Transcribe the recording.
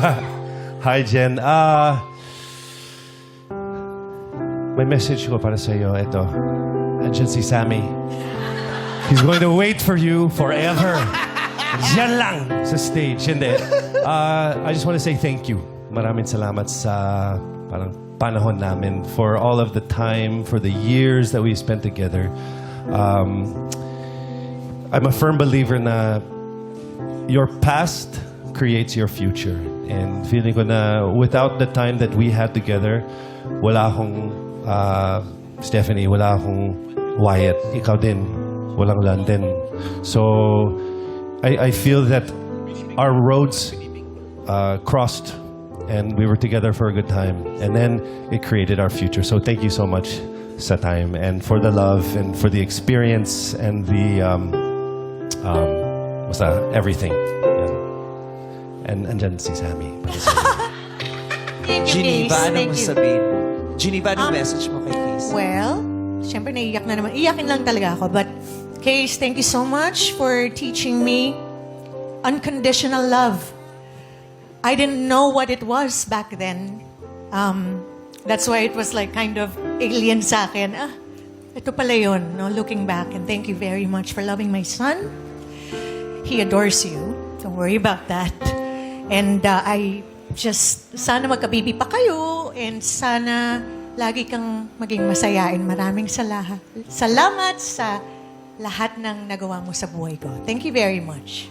Hi, Jen. Ah, may message ko para sa iyo. Ito. Andiyan si Sammy. He's going to wait for you forever. Diyan lang sa stage. Hindi. Ah, I just want to say thank you. Maraming salamat sa parang panahon namin for all of the time, for the years that we spent together. Um, I'm a firm believer na your past creates your future. And feeling ko na without the time that we had together, wala akong uh, Stephanie, wala akong Wyatt. Ikaw din. Walang London. So, I, I feel that our roads uh, crossed and we were together for a good time. And then it created our future. So thank you so much sa time and for the love and for the experience and the um, um, basta everything. And andyan si Sammy. Thank you, Geneva, anong Thank you. sabihin? Geneva, anong Um, message mo kay Case? Well, syempre naiiyak na naman. Iyakin lang talaga ako. But, Case, thank you so much for teaching me unconditional love. I didn't know what it was back then. Um, that's why it was like kind of alien sa akin. Ah, ito pala yun, no? looking back. And thank you very much for loving my son. He adores you. Don't worry about that. And uh, I just, sana magkabibi pa kayo and sana lagi kang maging masayain. Maraming salamat. Salamat sa lahat ng nagawa mo sa buhay ko. Thank you very much.